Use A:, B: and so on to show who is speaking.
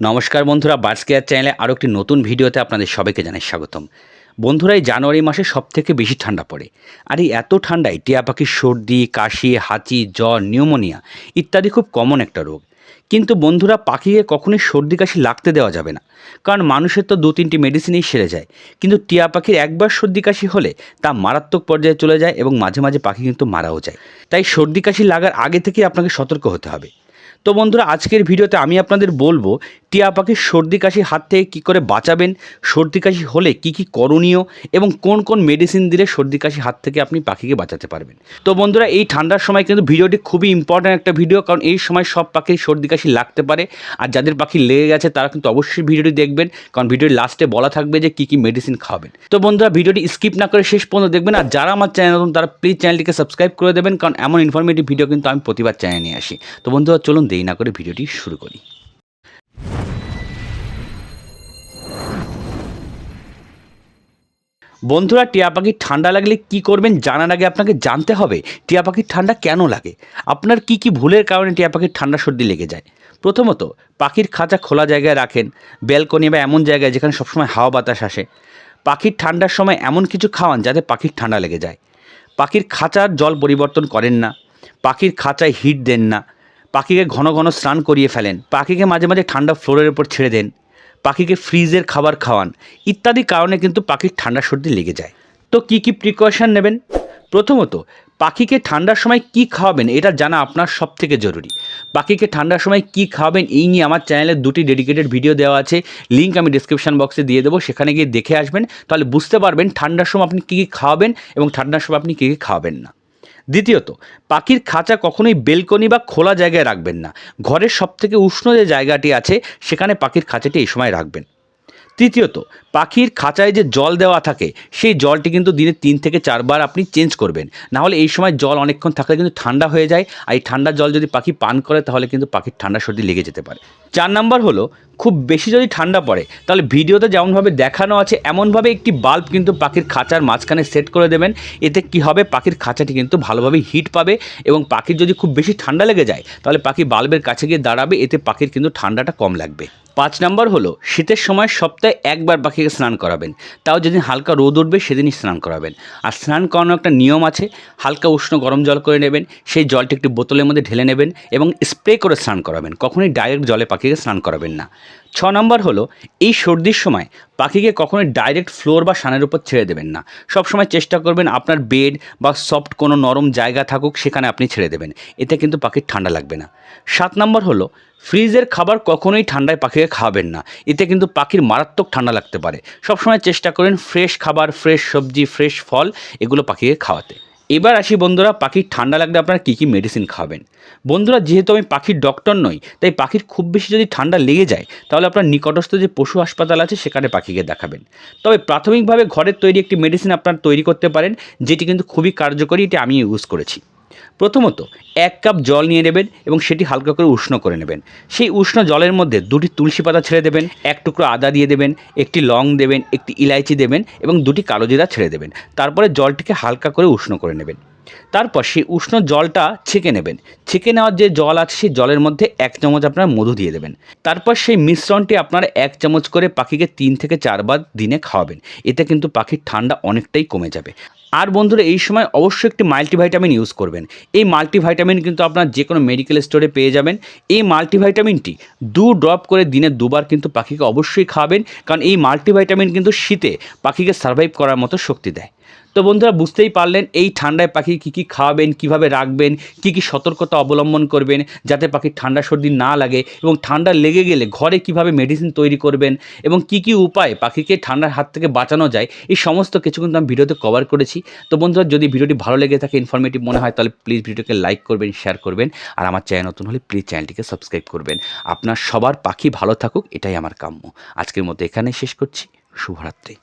A: নমস্কার বন্ধুরা birds care চ্যানেলে আরও একটি নতুন ভিডিওতে আপনাদের সবাইকে জানাই স্বাগতম। বন্ধুরা, এই জানুয়ারি মাসে সবথেকে বেশি ঠান্ডা পড়ে। আর এই এত ঠান্ডায় টিয়া পাখির সর্দি, কাশি, হাঁচি, জ্বর, নিউমোনিয়া ইত্যাদি খুব কমন একটা রোগ। কিন্তু বন্ধুরা, পাখিকে কখনোই সর্দি, কাশি লাগতে দেওয়া যাবে না। কারণ মানুষের তো দু, তিনটি মেডিসিনেই সেরে যায়। কিন্তু টিয়া পাখির একবার সর্দি, কাশি হলে তা মারাত্মক পর্যায়ে চলে যায় এবং মাঝে মাঝে পাখি কিন্তু মারাও যায়। তাই সর্দি, কাশি লাগার আগে থেকেই আপনাকে সতর্ক হতে হবে। তো বন্ধুরা, আজকের ভিডিওতে আমি আপনাদের বলব, টিয়া পাখির সর্দি কাশির হাত থেকে কী করে বাঁচাবেন, সর্দি কাশি হলে কি কি করণীয় এবং কোন কোন মেডিসিন দিলে সর্দি কাশি হাত থেকে আপনি পাখিকে বাঁচাতে পারবেন। তো বন্ধুরা, এই ঠান্ডার সময় কিন্তু ভিডিওটি খুবই ইম্পর্ট্যান্ট একটা ভিডিও কারণ এই সময় সব পাখির সর্দি কাশি লাগতে পারে। আর যাদের পাখি লেগে গেছে, তারা কিন্তু অবশ্যই ভিডিওটি দেখবেন, কারণ ভিডিওর লাস্টে বলা থাকবে যে কী কী মেডিসিন খাওয়াবেন। তো বন্ধুরা, ভিডিওটি স্কিপ না করে শেষ পর্যন্ত দেখবেন, আর যারা আমার চ্যানেল নতুন, তারা প্লিজ চ্যানেলটিকে সাবস্ক্রাইব করে দেবেন, কারণ এমন ইনফরমেটিভ ভিডিও কিন্তু আমি প্রতিবার চ্যানেলে নিয়ে আসি। তো বন্ধুরা, চলুন দেরি না করে ভিডিওটি শুরু করি। বন্ধুরা, টিয়া পাখির ঠান্ডা লাগলে কি করবেন জানার আগে আপনাকে জানতে হবে টিয়া পাখির ঠান্ডা কেন লাগে। আপনার কি কি ভুলের কারণে টিয়া পাখির ঠান্ডা সর্দি লেগে যায়? প্রথমত, পাখির খাঁচা খোলা জায়গায় রাখেন। ব্যালকনি বা এমন জায়গায় যেখানে সবসময় হাওয়া বাতাস আসে। পাখির ঠান্ডার সময় এমন কিছু খাওয়ান যাতে পাখির ঠান্ডা লেগে যায়। পাখির খাঁচার জল পরিবর্তন করেন না। পাখির খাঁচায় হিট দেন না। পাখিকে ঘন ঘন স্নান করিয়ে ফেলেন। পাখিকে মাঝে মাঝে ঠান্ডা ফ্লোরের উপর ছেড়ে দেন। পাখিকে ফ্রিজের খাবার খাওয়ান। ইত্যাদি কারণে কিন্তু পাখির ঠান্ডা সর্দি লেগে যায়। তো কি কি প্রিকশন নেবেন? প্রথমত, পাখিকে ঠান্ডার সময় কি খাওয়াবেন এটা জানা আপনার সব থেকে জরুরি। পাখিকে ঠান্ডার সময় কি খাওয়াবেন এই নিয়ে আমার চ্যানেলে দুটি ডেডিকেটেড ভিডিও দেওয়া আছে। লিঙ্ক আমি ডিসক্রিপশন বক্সে দিয়ে দেবো। সেখানে গিয়ে দেখে আসবেন। তাহলে বুঝতে পারবেন ঠান্ডার সময় আপনি কী কী খাওয়াবেন এবং ঠান্ডার সময় আপনি কী কী খাওয়াবেন না। দ্বিতীয়ত, পাখির খাঁচা কখনোই বেলকনি বা খোলা জায়গায় রাখবেন না। ঘরের সবথেকে উষ্ণ যে জায়গাটি আছে, সেখানে পাখির খাঁচাটি এই সময় রাখবেন। তৃতীয়ত, পাখির খাঁচায় যে জল দেওয়া থাকে, সেই জলটি কিন্তু দিনে তিন থেকে চারবার আপনি চেঞ্জ করবেন। নাহলে এই সময় জল অনেকক্ষণ থাকলে কিন্তু ঠান্ডা হয়ে যায়, আর এই ঠান্ডা জল যদি পাখি পান করে, তাহলে কিন্তু পাখির ঠান্ডা সর্দি লেগে যেতে পারে। চার নাম্বার হলো, খুব বেশি যদি ঠান্ডা পড়ে, তাহলে ভিডিওতে যেমনভাবে দেখানো আছে, এমনভাবে একটি বাল্ব কিন্তু পাখির খাঁচার মাঝখানে সেট করে দেবেন। এতে কি হবে? পাখির খাঁচাটি কিন্তু ভালোভাবে হিট পাবে এবং পাখির যদি খুব বেশি ঠান্ডা লেগে যায়, তাহলে পাখি বাল্বের কাছে গিয়ে দাঁড়াবে, এতে পাখির কিন্তু ঠান্ডাটা কম লাগবে। পাঁচ নম্বর হলো, শীতের সময় সপ্তাহে একবার পাখিকে স্নান করাবেন। তাও যেদিন হালকা রোদ উঠবে, সেদিনই স্নান করাবেন। আর স্নান করানোর একটা নিয়ম আছে, হালকা উষ্ণ গরম জল করে নেবেন, সেই জলটি একটি বোতলের মধ্যে ঢেলে নেবেন এবং স্প্রে করে স্নান করাবেন। কখনোই ডাইরেক্ট জলে পাখিকে স্নান করাবেন না। ছ নম্বর হলো, এই সর্দির সময় পাখিকে কখনোই ডাইরেক্ট ফ্লোর বা সানের উপর ছেড়ে দেবেন না। সব সময় চেষ্টা করবেন আপনার বেড বা সফট কোনো নরম জায়গা থাকুক, সেখানে আপনি ছেড়ে দেবেন। এতে কিন্তু পাখির ঠান্ডা লাগবে না। সাত নম্বর হলো, ফ্রিজের খাবার কখনোই ঠান্ডায় পাখিকে খাওয়াবেন না। এতে কিন্তু পাখির মারাত্মক ঠান্ডা লাগতে পারে। সবসময় চেষ্টা করেন ফ্রেশ খাবার ফ্রেশ সবজি ফ্রেশ ফল, এগুলো পাখিকে খাওয়াতে। এবার আসি বন্ধুরা, পাখির ঠান্ডা লাগলে আপনারা কী কী মেডিসিন খাবেন? বন্ধুরা, যেহেতু আমি পাখির ডক্টর নই, তাই পাখির খুব বেশি যদি ঠান্ডা লেগে যায়, তাহলে আপনার নিকটস্থ যে পশু হাসপাতাল আছে, সেখানে পাখিকে দেখাবেন। তবে প্রাথমিকভাবে ঘরের তৈরি একটি মেডিসিন আপনার তৈরি করতে পারেন, যেটি কিন্তু খুবই কার্যকরী, এটি আমি ইউজ করেছি। প্রথমত, এক কাপ জল নিয়ে নেবেন এবং সেটি হালকা করে উষ্ণ করে নেবেন। সেই উষ্ণ জলের মধ্যে দুটি তুলসী পাতা ছেড়ে দেবেন, এক টুকরো আদা দিয়ে দেবেন, একটি লং দেবেন, একটি ইলাইচি দেবেন এবং দুটি কালো জিরা ছেড়ে দেবেন। তারপরে জলটিকে হালকা করে উষ্ণ করে নেবেন। তারপর সেই উষ্ণ জলটা ছেঁকে নেবেন। ছেঁকে নেওয়ার যে জল আছে, সেই জলের মধ্যে এক চামচ আপনার মধু দিয়ে দেবেন। তারপর সেই মিশ্রণটি আপনারা এক চামচ করে পাখিকে তিন থেকে চারবার দিনে খাওয়াবেন। এতে কিন্তু পাখির ঠান্ডা অনেকটাই কমে যাবে। আর বন্ধুরা, এই সময় অবশ্যই একটি মাল্টিভাইটামিন ইউজ করবেন। এই মাল্টিভাইটামিন কিন্তু আপনার যে কোনো মেডিকেল স্টোরে পেয়ে যাবেন। এই মাল্টিভাইটামিনটি দু ড্রপ করে দিনে দুবার কিন্তু পাখিকে অবশ্যই খাবেন কারণ এই মাল্টিভাইটামিন কিন্তু শীতে পাখিকে সার্ভাইভ করার মতো শক্তি দেয়। তো বন্ধুরা, বুঝতেই পারলেন এই ঠান্ডায় পাখি কী কী খাওয়াবেন, কীভাবে রাখবেন, কী কী সতর্কতা অবলম্বন করবেন যাতে পাখির ঠান্ডা সর্দি না লাগে এবং ঠান্ডা লেগে গেলে ঘরে কীভাবে মেডিসিন তৈরি করবেন এবং কি কি উপায় পাখিকে ঠান্ডার হাত থেকে বাঁচানো যায়, এই সমস্ত কিছু কিন্তু আমি ভিডিওতে কভার করেছি। তো বন্ধুরা, যদি ভিডিওটি ভালো লেগে থাকে ইনফরমেটিভ মনে হয়, তাহলে প্লিজ ভিডিওকে লাইক করবেন শেয়ার করবেন আর আমার চ্যানেল নতুন হলে প্লিজ চ্যানেলটিকে সাবস্ক্রাইব করবেন। আপনার সবার পাখি ভালো থাকুক, এটাই আমার কাম্য। আজকের মতো এখানেই শেষ করছি। শুভরাত্রি।